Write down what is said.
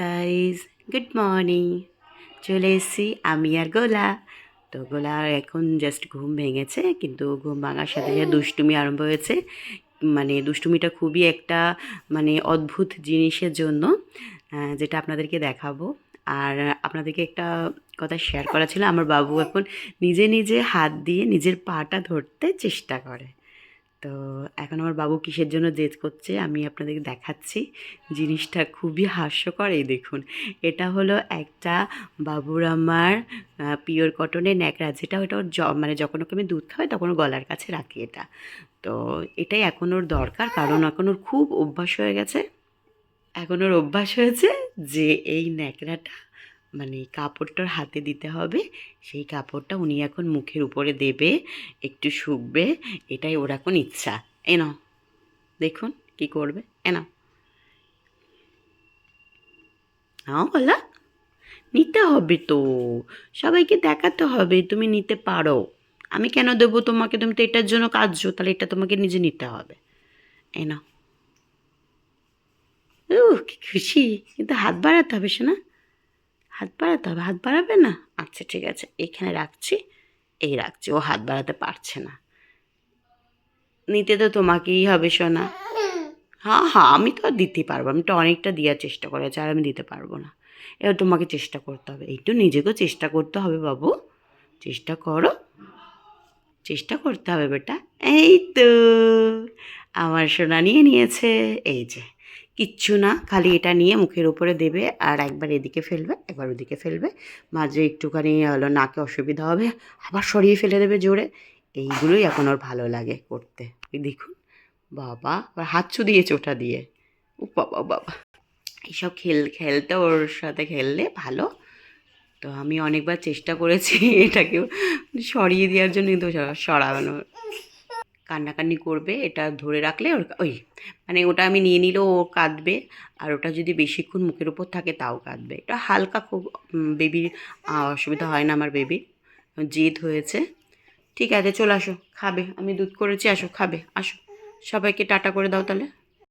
Guys good morning চলে এসেছি আমি আর গোলা। তো গোলা এখন জাস্ট ঘুম ভেঙেছে, কিন্তু ঘুম ভাঙার সাথে সাথে দুষ্টুমি আরম্ভ হয়েছে। মানে দুষ্টুমিটা খুবই একটা মানে অদ্ভুত জিনিসের জন্য যেটা আপনাদেরকে দেখাবো। আর আপনাদেরকে একটা কথা শেয়ার করা ছিল, আমার বাবু এখন নিজে নিজে হাত দিয়ে নিজের পাটা ধরতে চেষ্টা করে। তো এখন আমার বাবু কিসের জন্য জেদ করছে, আমি আপনাদেরকে দেখাচ্ছি জিনিসটা খুবই হাস্যকর। এই দেখুন, এটা হলো একটা বাবুর আমার পিওর কটনের ন্যাকড়া, যেটা ওটা ওর জ- মানে যখন ওকে আমি দুধ খাওয়াই তখন গলার কাছে রাখি এটা। তো এটাই এখন ওর দরকার, কারণ এখন ওর খুব অভ্যাস হয়ে গেছে। এখন ওর অভ্যাস হয়েছে যে এই ন্যাকড়াটা মানে কাপড়টার হাতে দিতে হবে। সেই কাপড়টা উনি এখন মুখের উপরে দেবে, একটু শুকবে, এটাই ওর এখন ইচ্ছা। এ নাও, দেখুন কি করবে। এ নাও। বলা নিতে হবে তো। সবাইকে দেখাতে হবে, তুমি নিতে পারো। আমি কেন দেবো তোমাকে? তুমি তো এটার জন্য কাজছো তাহলে এটা তোমাকে নিজে নিতে হবে। এই নাও। উ কি খুশি। কিন্তু হাত বাড়াতে হবে শোনা হাত বাড়াতে হবে, হাত বাড়াবে না? আচ্ছা ঠিক আছে, এখানে রাখছি, এই রাখছি, ও হাত বাড়াতে পারছে না। নিতে তো তোমাকেই হবে, সোনা। হ্যাঁ হ্যাঁ আমি তো দিতে পারব, আমি তো অনেকটা দেওয়ার চেষ্টা করেছি, আর আমি দিতে পারব না। এবার তোমাকে চেষ্টা করতে হবে একটু নিজেকেও চেষ্টা করতে হবে বাবু। চেষ্টা করো, চেষ্টা করতে হবে বেটা। এই তো, আমার সোনা নিয়ে নিয়েছে, এই যে। কিচ্ছু না, খালি এটা নিয়ে মুখের উপরে দেবে আর একবার এদিকে ফেলবে, একবার ওদিকে ফেলবে। মাঝে একটুখানি হলো নাকে অসুবিধা হবে, আবার সরিয়ে ফেলে দেবে জোরে। এইগুলোই এখন ওর ভালো লাগে করতে। দেখুন, বাবা, আবার হাত চু দিয়েছে ওটা দিয়ে। ও বাবা বাবা। এইসব খেল, খেলতে ওর সাথে খেললে ভালো। তো আমি অনেকবার চেষ্টা করেছি এটাকেও সরিয়ে দেওয়ার জন্য, কিন্তু স- সরানো কান্নাকান্নি করবে, এটা ধরে রাখলে ওর ওই মানে ওটা আমি নিয়ে নিলেও ও কাঁদবে, আর ওটা যদি বেশিক্ষণ মুখের ওপর থাকে তাও কাঁদবে। এটা হালকা খুব বেবির অসুবিধা হয় না আমার বেবির, জেদ হয়েছে। ঠিক আছে, চলে আসো, খাবে, আমি দুধ করেছি, আসো, খাবে, আসো। সবাইকে টাটা করে দাও তাহলে।